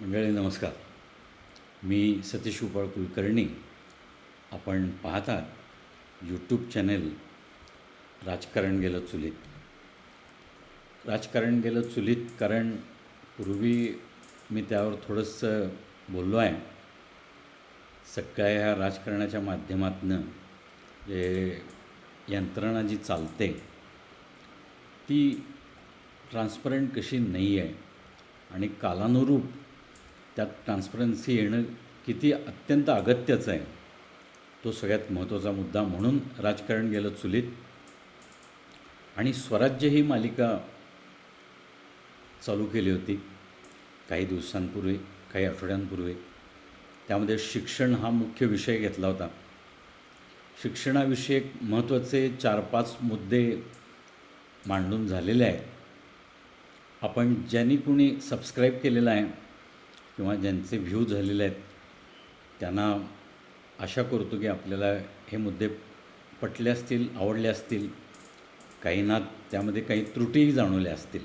मंडळी नमस्कार. मी सतीश उपाळ कुलकर्णी आपण पाहतात यूट्यूब चॅनेल राजकारण गेलं चुलीत. राजकारण गेलं चुलीत कारण पूर्वी मी त्यावर थोडंसं बोललो आहे. सगळ्या ह्या राजकारणाच्या माध्यमातनं जे यंत्रणा जी चालते ती ट्रान्सपरंट कशी नाही आहे आणि कालानुरूप त्यात ट्रान्सपरन्सी येणं किती अत्यंत अगत्याचं आहे. तो सगळ्यात महत्त्वाचा मुद्दा म्हणून राजकारण गेलं चुलीत. आणि स्वराज्य ही मालिका चालू केली होती. काही दिवसांपूर्वी काही आठवड्यांपूर्वी. त्यामध्ये शिक्षण हा मुख्य विषय घेतला होता. शिक्षणाविषयक महत्त्वाचे चार पाच मुद्दे मांडून झालेले आहेत. आपण ज्यांनी कुणी सबस्क्राईब केलेलं आहे किंवा ज्यांचे व्ह्यू झालेले आहेत त्यांना आशा करतो की आपल्याला हे मुद्दे पटले असतील आवडले असतील काहींना त्यामध्ये काही त्रुटीही जाणवल्या असतील.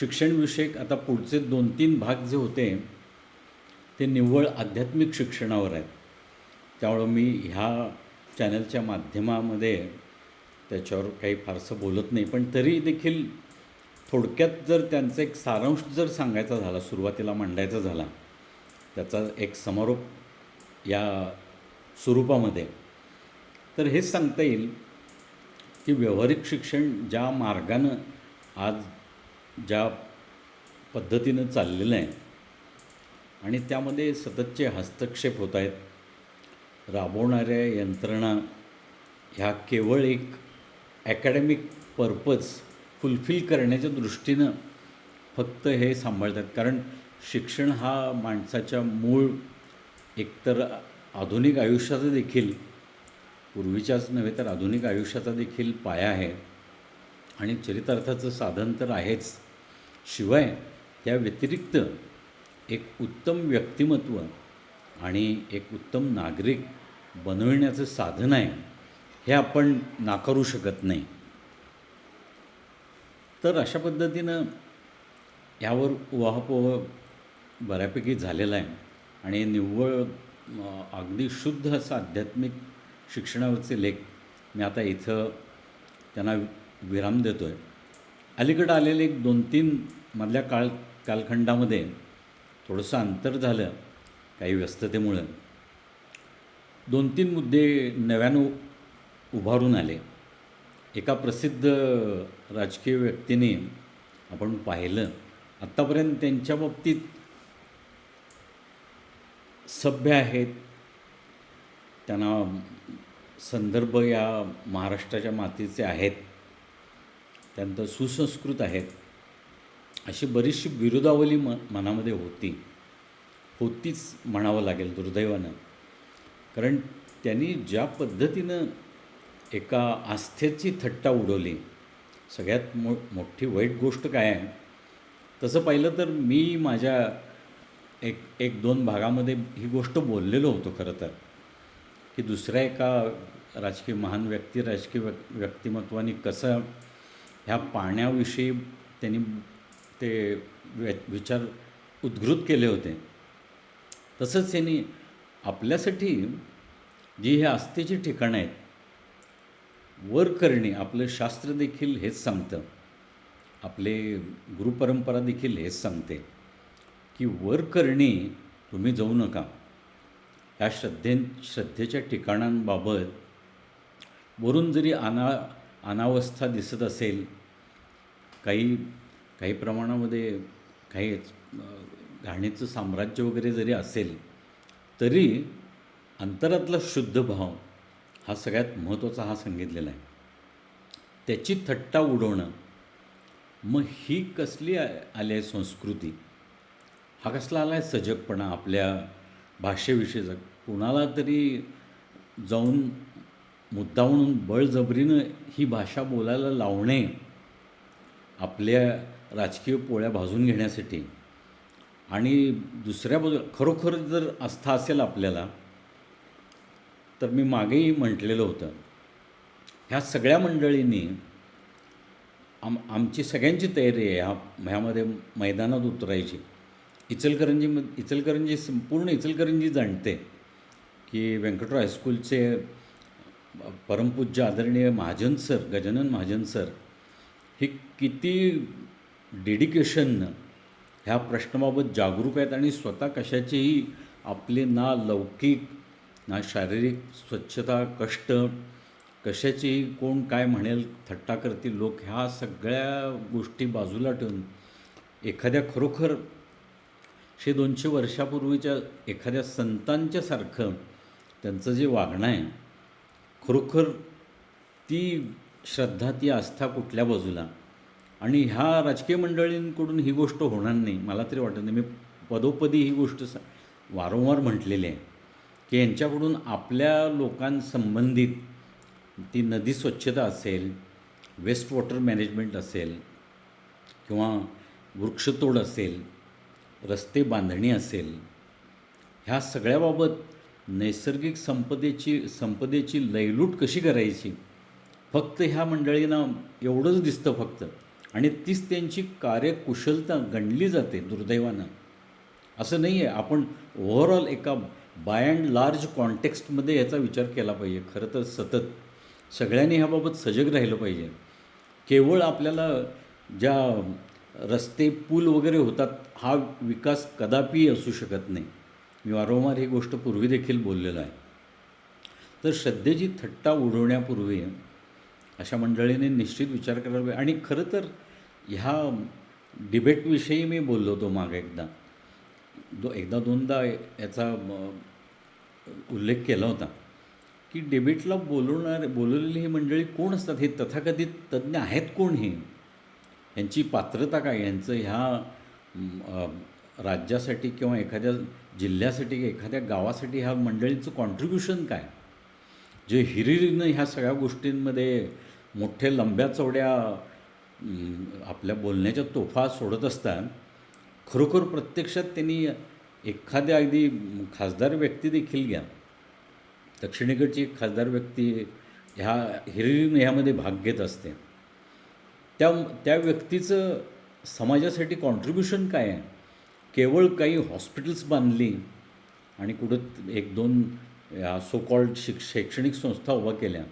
शिक्षणविषयक आता पुढचे दोन तीन भाग जे होते ते निव्वळ आध्यात्मिक शिक्षणावर आहेत. त्यामुळं मी ह्या चॅनलच्या माध्यमामध्ये त्याच्यावर काही फारसं बोलत नाही पण तरी देखील थोडक्यात जर त्यांचा एक सारांश जर सांगायचा झाला सुरुवातीला मांडायचा झाला त्याचा एक समारोप या स्वरूपामध्ये तर हेच सांगता येईल की व्यावहारिक शिक्षण ज्या मार्गानं आज ज्या पद्धतीनं चाललेलं आहे आणि त्यामध्ये सततचे हस्तक्षेप होत आहेत राबवणाऱ्या यंत्रणा ह्या केवळ एक ॲकॅडमिक पर्पज फुलफिल करण्याच्या दृष्टीनं फक्त हे सांभाळतात. कारण शिक्षण हा माणसाच्या मूळ एकतर आधुनिक आयुष्याचं देखील पूर्वीच्याच नव्हे तर आधुनिक आयुष्याचा देखील पाया आहे. आणि चरितार्थाचं साधन तर आहेच. शिवाय त्या व्यतिरिक्त एक उत्तम व्यक्तिमत्व आणि एक उत्तम नागरिक बनविण्याचं साधन आहे हे आपण नाकारू शकत नाही. तर अशा पद्धतीनं यावर उहापोह बऱ्यापैकी झालेला आहे. आणि निव्वळ अगदी शुद्ध असं आध्यात्मिक शिक्षणावरचे लेख मी आता इथं त्यांना विराम देतो आहे अलीकडं आलेले एक दोन तीन मधल्या काळ कालखंडामध्ये थोडंसं अंतर झालं काही व्यस्ततेमुळं. दोन तीन मुद्दे नव्यानं उभारून आले. एका प्रसिद्ध राजकीय व्यक्तीने आपण पाहिलं आत्तापर्यंत त्यांच्या बाबतीत सभ्य आहेत. त्यांना संदर्भ या महाराष्ट्राच्या मातीचे आहेत. त्यानंतर सुसंस्कृत आहेत. अशी बरीचशी विरोधावली म मनामध्ये होती. होतीच म्हणावं लागेल दुर्दैवानं. कारण त्यांनी ज्या पद्धतीनं एका आस्थेची थट्टा उडवली. सगळ्यात मो मोठी वाईट गोष्ट काय आहे? तसं पाहिलं तर मी माझ्या एक एक दोन भागामध्ये ही गोष्ट बोललेलो होतो खरं तर की दुसऱ्या एका राजकीय महान व्यक्ती राजकीय व्यक् व्यक्तिमत्वाने कसं ह्या पाण्याविषयी त्यांनी ते व्य विचार उद्घृत केले होते. तसंच त्यांनी आपल्यासाठी जी हे आस्थेची ठिकाणं आहेत वर करणे आपलं शास्त्र देखील हेच सांगतं. आपले गुरुपरंपरा देखील हेच सांगते की वर करणे तुम्ही जाऊ नका. ह्या श्रद्धे श्रद्धेच्या ठिकाणांबाबत वरून जरी अना अनावस्था दिसत असेल काही काही प्रमाणामध्ये काही घाणीचं साम्राज्य वगैरे जरी असेल तरी अंतरातला शुद्ध भाव हा सगळ्यात महत्त्वाचा हा सांगितलेला आहे. त्याची थट्टा उडवणं मग ही कसली आ- आली आहे संस्कृती? हा कसला आला आहे सजगपणा आपल्या भाषेविषयीचा कुणाला तरी जाऊन मुद्दा म्हणून बळजबरीनं ही भाषा बोलायला लावणे आपल्या राजकीय पोळ्या भाजून घेण्यासाठी आणि दुसऱ्या बाजूला खरोखर जर आस्था असेल आपल्याला तर मी मागेही म्हटलेलं होतं. ह्या सगळ्या मंडळींनी आम आमची सगळ्यांची तयारी आहे. ह्या ह्यामध्ये मैदानात उतरायची. इचलकरंजी इचलकरंजी संपूर्ण इचलकरंजी जाणते की व्यंकटराव हायस्कूलचे परमपूज्य आदरणीय महाजन सर गजानन महाजन सर हे किती डेडिकेशननं ह्या प्रश्नाबाबत जागरूक आहेत आणि स्वतः कशाचेही आपले ना लौकिक ना शारीरिक स्वच्छता कष्ट कशाची कोण काय म्हणेल थट्टा करतील लोक ह्या सगळ्या गोष्टी बाजूला ठेवून एखाद्या खरोखर शे दोनशे वर्षापूर्वीच्या एखाद्या संतांच्यासारखं त्यांचं जे वागणं आहे खरोखर ती श्रद्धा ती आस्था कुठल्या बाजूला? आणि ह्या राजकीय मंडळींकडून ही गोष्ट होणार नाही. मला तरी वाटत नाही. मी पदोपदी ही गोष्ट स वारंवार म्हटलेली आहे. की यांच्याकडून आपल्या लोकांसंबंधित ती नदी स्वच्छता असेल वेस्ट वॉटर मॅनेजमेंट असेल किंवा वृक्षतोड असेल रस्ते बांधणी असेल ह्या सगळ्याबाबत नैसर्गिक संपदेची संपदेची लयलूट कशी करायची? फक्त ह्या मंडळींना एवढंच दिसतं फक्त. आणि तीच त्यांची कार्यकुशलता गणली जाते दुर्दैवानं. असं नाही आहे आपण ओव्हरऑल एका बाय अँड लार्ज कॉन्टेक्स्टमध्ये याचा विचार केला पाहिजे. खरं तर सतत. सगळ्यांनी ह्याबाबत सजग राहिलं पाहिजे. केवळ आपल्याला ज्या रस्ते पूल वगैरे होतात हा विकास कदापि असू शकत नाही. मी वारंवार ही गोष्ट पूर्वी देखील बोललेलो आहे. तर श्रद्धेची थट्टा उडवण्यापूर्वी अशा मंडळीने निश्चित विचार करायला पाहिजे आणि खरं तर ह्या डिबेटविषयी मी बोललो होतो मागे एकदा. दो एकदा दोनदा याचा उल्लेख केला होता की डेबिटला बोलवणारे बोलवलेली ही मंडळी कोण असतात? हे तथाकथित तज्ज्ञ आहेत कोण हे? यांची पात्रता काय? यांचं ह्या राज्यासाठी किंवा एखाद्या जिल्ह्यासाठी एखाद्या गावासाठी ह्या मंडळींचं कॉन्ट्रीब्युशन काय? जे हिरिरीनं ह्या सगळ्या गोष्टींमध्ये मोठ्या लंब्या चौड्या आपल्या बोलण्याच्या तोफा सोडत असतात खरोखर प्रत्यक्षात त्यांनी एखाद्या अगदी खासदार व्यक्ती देखील घ्या. दक्षिणेकडची एक खासदार व्यक्ती ह्या हिरिरीनं ह्यामध्ये भाग घेत असते. त्या त्या व्यक्तीचं समाजासाठी कॉन्ट्रीब्युशन काय आहे? केवळ काही हॉस्पिटल्स बांधली आणि कुठं एक दोन या सो कॉल्ड शिक शैक्षणिक संस्था उभा केल्या.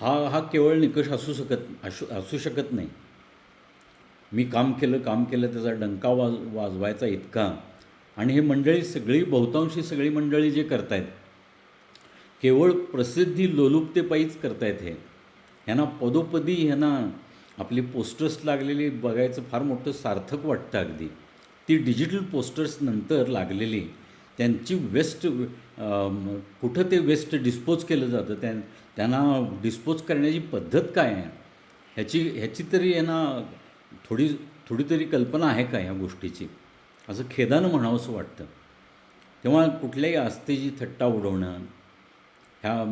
हा हा केवळ निकष असू शकत असू असू शकत नाही. मी काम केलं काम केलं त्याचा डंका वाज वाजवायचा इतका. आणि हे मंडळी सगळी बहुतांशी सगळी मंडळी जे करतायत केवळ प्रसिद्धी लोलुपतेपायीच करतायत हे. ह्यांना पदोपदी ह्यांना आपली पोस्टर्स लागलेली बघायचं फार मोठं सार्थक वाटतं अगदी. ती डिजिटल पोस्टर्स नंतर लागलेली त्यांची वेस्ट कुठं ते वेस्ट डिस्पोज केलं जातं त्यां त्यांना डिस्पोज करण्याची पद्धत काय आहे? ह्याची ह्याची तरी यांना थोडी थोडी तरी कल्पना आहे का ह्या गोष्टीची? असं खेदानं म्हणावंसं वाटतं. तेव्हा कुठल्याही आस्थेची थट्टा उडवणं ह्या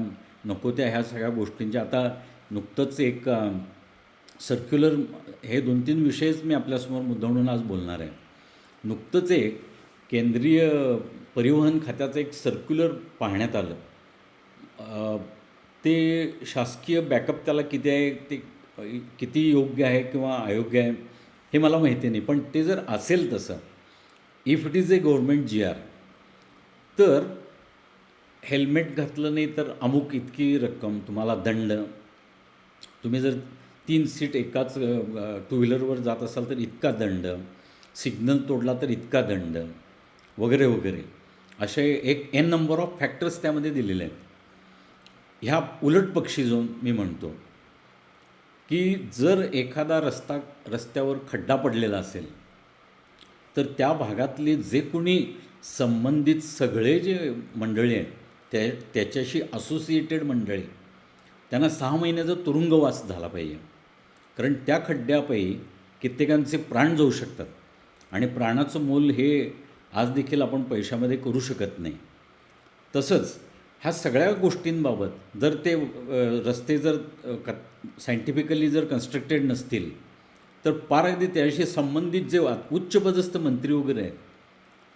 नको त्या ह्या सगळ्या गोष्टींच्या आता नुकतंच एक सर्क्युलर हे दोन तीन विषयच मी आपल्यासमोर मुद्दामून आज बोलणार आहे. नुकतंच एक केंद्रीय परिवहन खात्याचं एक सर्क्युलर पाहण्यात आलं. ते शासकीय बॅकअप त्याला किती आहे ते किती योग्य आहे किंवा अयोग्य आहे हे मला माहिती नाही पण ते जर असेल तसं if it is a government G R तर हेल्मेट घातलं नाही तर अमुक इतकी रक्कम तुम्हाला दंड. तुम्ही जर तीन सीट एकाच टू व्हीलरवर जात असाल तर इतका दंड. सिग्नल तोडला तर इतका दंड. वगैरे वगैरे. असे एक एन नंबर ऑफ फॅक्टर्स त्यामध्ये दिलेले आहेत. ह्या उलट पक्षी जो मी म्हणतो की जर एखादा रस्ता रस्त्यावर खड्डा पडलेला असेल तर त्या भागातले जे कोणी संबंधित सगळे जे मंडळी आहेत त्या त्याच्याशी असोसिएटेड मंडळी त्यांना सहा महिन्याचा तुरुंगवास झाला पाहिजे. कारण त्या खड्ड्यापायी कित्येकांचे प्राण जाऊ शकतात. आणि प्राणाचं मोल हे आज देखील आपण पैशामध्ये करू शकत नाही. तसंच ह्या सगळ्या गोष्टींबाबत जर ते रस्ते जर क सायंटिफिकली जर कन्स्ट्रक्टेड नसतील तर पार अगदी त्याशी संबंधित जे वा- उच्चपदस्थ मंत्री वगैरे आहेत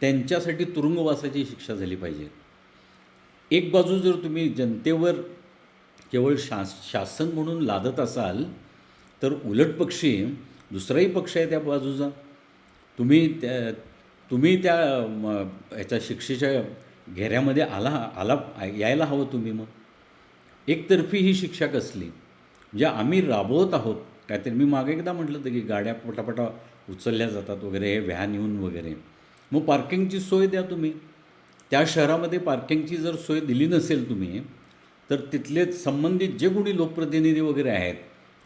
त्यांच्यासाठी तुरुंगवासाची शिक्षा झाली पाहिजे. एक बाजू जर तुम्ही जनतेवर केवळ शास शासन म्हणून लादत असाल तर उलट पक्षी दुसराही पक्ष आहे त्या बाजूचा. तुम्ही त्या तुम्ही त्या ह्याच्या शिक्षेच्या घेऱ्यामध्ये आला आला यायला हवं तुम्ही मग. एकतर्फी ही शिक्षा कसली? म्हणजे आम्ही राबवत आहोत. काहीतरी मी मागे एकदा म्हटलं होतं की गाड्या पटापटा उचलल्या जातात वगैरे हे व्हॅन येऊन वगैरे. मग पार्किंगची सोय द्या तुम्ही. त्या शहरामध्ये पार्किंगची जर सोय दिली नसेल तुम्ही तर तिथले संबंधित जे कोणी लोकप्रतिनिधी वगैरे आहेत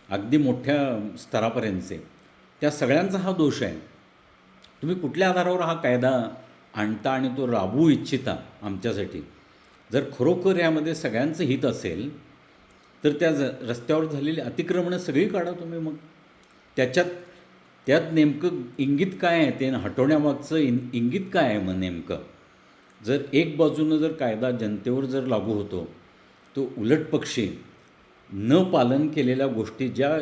अगदी मोठ्या स्तरापर्यंतचे त्या सगळ्यांचा हा दोष आहे. तुम्ही कुठल्या आधारावर हा कायदा आणता आणि तो राबवू इच्छिता आमच्यासाठी. जर खरोखर यामध्ये सगळ्यांचं हित असेल तर त्या ज रस्त्यावर झालेली अतिक्रमणं सगळी काढा तुम्ही मग. त्याच्यात त्यात नेमकं इंगित काय आहे? ते हटवण्यामागचं इन इंगित काय आहे मग नेमकं? जर एक बाजूनं जर कायदा जनतेवर जर लागू होतो तो उलट पक्षी न पालन केलेल्या गोष्टी ज्या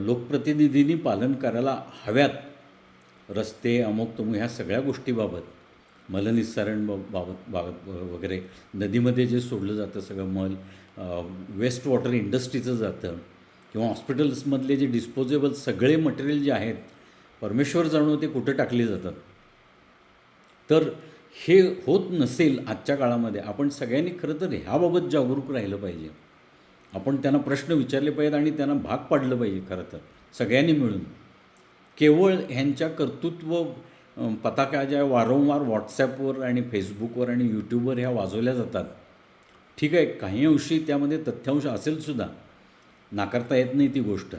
लोकप्रतिनिधींनी पालन करायला हव्यात रस्ते अमुक तमुक ह्या सगळ्या गोष्टीबाबत मलनिस्सारण बाबत बाबत वगैरे. नदीमध्ये जे सोडलं जातं सगळं मल वेस्ट वॉटर इंडस्ट्रीचं जातं. किंवा हॉस्पिटल्समधले जे डिस्पोजेबल सगळे मटेरियल जे आहेत परमेश्वर जाणून ते कुठं टाकले जातात? तर हे होत नसेल आजच्या काळामध्ये आपण सगळ्यांनी खरं तर ह्याबाबत जागरूक राहिलं पाहिजे. आपण त्यांना प्रश्न विचारले पाहिजेत आणि त्यांना भाग पाडलं पाहिजे खरं तर सगळ्यांनी मिळून. केवळ ह्यांच्या कर्तृत्व पताका ज्या वारंवार व्हॉट्सॲपवर आणि फेसबुकवर आणि यूट्यूबवर ह्या वाजवल्या जातात. ठीक आहे काही अंशी त्यामध्ये तथ्यांश असेलसुद्धा नाकारता येत नाही ती गोष्ट.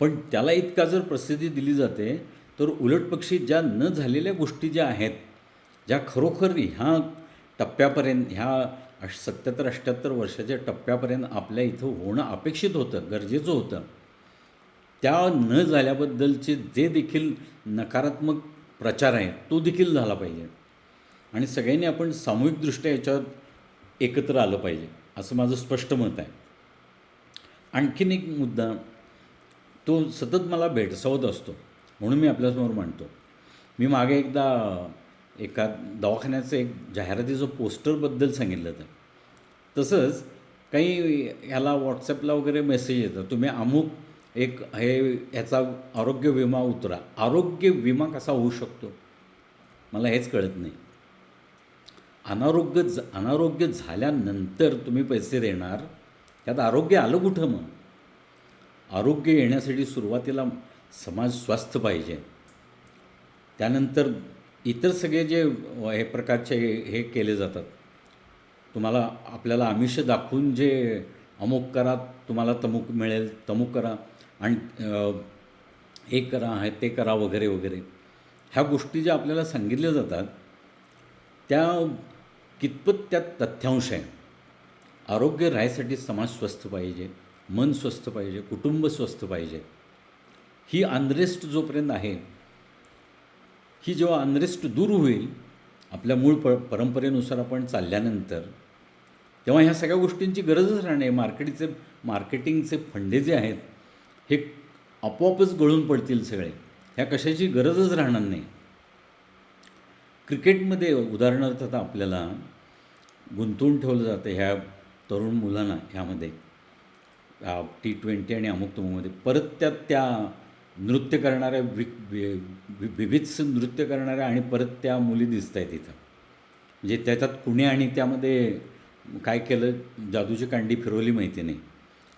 पण त्याला इतका जर प्रसिद्धी दिली जाते तर उलटपक्षी ज्या न झालेल्या गोष्टी ज्या आहेत ज्या खरोखर ह्या टप्प्यापर्यंत ह्या सत्याहत्तर अष्ट्याहत्तर वर्षाच्या टप्प्यापर्यंत आपल्या इथं होणं अपेक्षित होतं गरजेचं होतं. त्या न झाल्याबद्दलचे जे देखील नकारात्मक प्रचार आहे तो देखील झाला पाहिजे. आणि सगळ्यांनी आपण सामूहिकदृष्ट्या याच्यात एकत्र आलं पाहिजे असं माझं स्पष्ट मत आहे. आणखीन एक मुद्दा तो सतत मला भेडसावत असतो म्हणून मी आपल्यासमोर मांडतो. मी मागे एकदा एका दवाखान्याचं एक जाहिरातीचं पोस्टरबद्दल सांगितलं होतं. तसंच काही ह्याला व्हॉट्सॲपला वगैरे मेसेज येतात तुम्ही अमुक एक हे ह्याचा आरोग्य विमा उतरा. आरोग्य विमा कसा होऊ शकतो? मला हेच कळत नाही. अनारोग्य ज अनारोग्य झाल्यानंतर तुम्ही पैसे देणार त्यात आरोग्य आलं कुठं मग? आरोग्य येण्यासाठी सुरुवातीला समाज स्वस्थ पाहिजे. त्यानंतर इतर सगळे जे हे प्रकारचे हे केले जातात. तुम्हाला आपल्याला आमिष दाखवून जे अमुक करा तुम्हाला तमुक मिळेल तमुक करा. आणि हे करा हे ते करा वगैरे वगैरे. ह्या गोष्टी ज्या आपल्याला सांगितल्या जातात त्या कितपत त्यात तथ्यांश आहे. आरोग्य राहायसाठी समाज स्वस्थ पाहिजे मन स्वस्थ पाहिजे कुटुंब स्वस्थ पाहिजे. ही अनरेस्ट जोपर्यंत आहे ही जेव्हा अनरेस्ट दूर होईल आपल्या मूळ प परंपरेनुसार आपण चालल्यानंतर तेव्हा ह्या सगळ्या गोष्टींची गरजच राहणे मार्केटचे मार्केटिंगचे फंडे जे आहेत हे आपोआपच गळून पडतील सगळे. ह्या कशाची गरजच राहणार नाही. क्रिकेटमध्ये उदाहरणार्थ आता आपल्याला गुंतवून ठेवलं जातं ह्या तरुण मुलांना ह्यामध्ये. टी ट्वेंटी आणि अमुक तमुकमध्ये. परत त्यात त्या नृत्य करणाऱ्या वि वि- विविध नृत्य करणाऱ्या आणि परत त्या मुली दिसत आहेत इथं. म्हणजे त्याच्यात कुणी आणि त्यामध्ये काय केलं जादूची कांडी फिरवली माहिती नाही.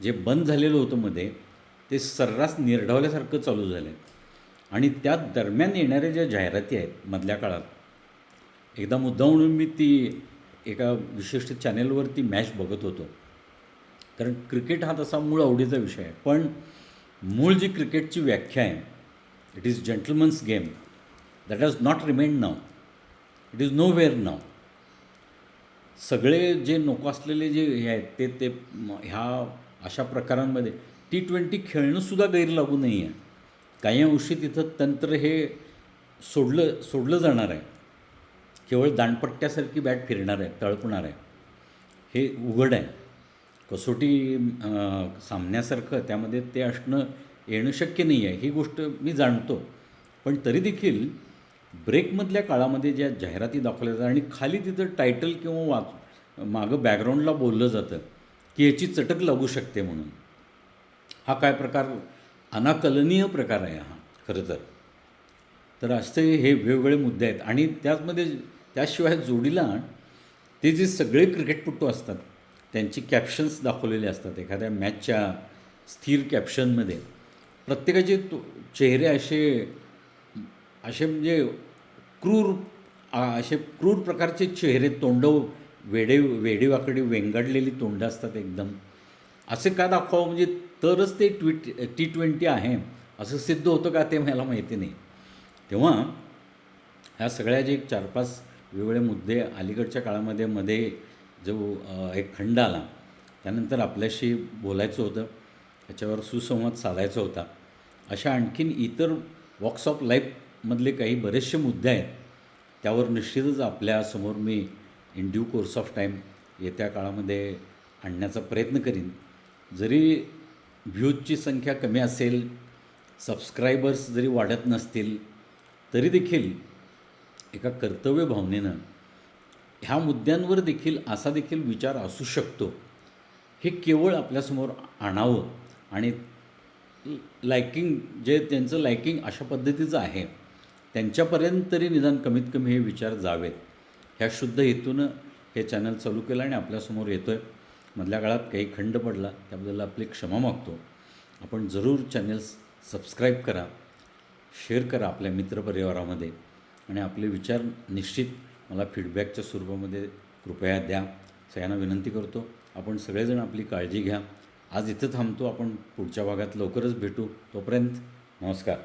जे बंद झालेलं होतं मध्ये ते सर्रास निर्ढावल्यासारखं चालू झालं आहे आणि त्या दरम्यान येणाऱ्या ज्या जाहिराती आहेत मधल्या काळात एकदा मुद्दा म्हणून मी ती एका विशिष्ट चॅनेलवरती मॅच बघत होतो. कारण क्रिकेट हा तसा मूळ आवडीचा विषय आहे. पण मूळ जी क्रिकेटची व्याख्या आहे it is gentleman's game that has not remained now it is nowhere now सगळे जे नको असलेले जे हे आहेत ते ते ह्या अशा प्रकारांमध्ये टी ट्वेंटी खेळणंसुद्धा गैर लागू नाही आहे. काही अंशी तिथं तंत्र हे सोडलं सोडलं जाणार आहे. केवळ दांडपट्ट्यासारखी बॅट फिरणार आहे तळपणार आहे. हे उघड आहे. कसोटी सामन्यासारखं त्यामध्ये ते असणं येणं शक्य नाही आहे. ही गोष्ट मी जाणतो. पण तरी देखील ब्रेकमधल्या काळामध्ये ज्या जाहिराती दाखवल्या जातात आणि खाली तिथं टायटल किंवा वाच मागं बॅकग्राऊंडला बोललं जातं की याची चटक लागू शकते म्हणून. हा काय प्रकार? अनाकलनीय प्रकार आहे हा खरं तर. तर असे हे वेगवेगळे मुद्दे आहेत. आणि त्याचमध्ये त्याशिवाय जोडीला ते जे सगळे क्रिकेटपटू असतात त्यांची कॅप्शन्स दाखवलेले असतात. एखाद्या मॅचच्या स्थिर कॅप्शनमध्ये प्रत्येकाचे तो चेहरे असे असे म्हणजे क्रूर असे क्रूर प्रकारचे चेहरे तोंड वेडे वेडीवाकडी वेंगाडलेली तोंड असतात एकदम. असे का दाखवावं? म्हणजे तरच ते ट्विट टी ट्वेंटी आहे. असं सिद्ध होतं का ते मला माहिती नाही. तेव्हा ह्या सगळ्या जे एक चार पाच वेगवेगळे मुद्दे अलीकडच्या काळामध्ये मध्ये जो एक खंड आला त्यानंतर आपल्याशी बोलायचं होतं. त्याच्यावर सुसंवाद साधायचा होता. अशा आणखीन इतर वॉक्स ऑफ लाईफमधले काही बरेचसे मुद्दे आहेत. त्यावर निश्चितच आपल्यासमोर मी in due course of time येत्या काळामध्ये आणण्याचा प्रयत्न करीन. जरी व्ह्यूजची संख्या कमी असेल सबस्क्रायबर्स जरी वाढत नसतील तरी देखील एका कर्तव्य भावनेनं ह्या मुद्द्यांवर देखील असा देखील विचार असू शकतो. हे केवळ आपल्यासमोर आणावं आणि लायकिंग जे त्यांचं लायकिंग अशा पद्धतीचं आहे त्यांच्यापर्यंत तरी निदान कमीत कमी हे विचार जावेत. ह्या शुद्ध हेतूनं हे चॅनल चालू केलं आणि आपल्यासमोर येतो आहे मधल्या काळात काही खंड पडला त्याबद्दल आपली क्षमा मागतो. आपण जरूर चॅनल्स सबस्क्राईब करा शेअर करा आपल्या मित्रपरिवारामध्ये आणि आपले विचार निश्चित मला फीडबॅकच्या स्वरूपामध्ये कृपया द्या. सगळ्यांना विनंती करतो आपण सगळेजण आपली काळजी घ्या. आज इथं थांबतो आपण पुढच्या भागात लवकरच भेटू. तोपर्यंत नमस्कार.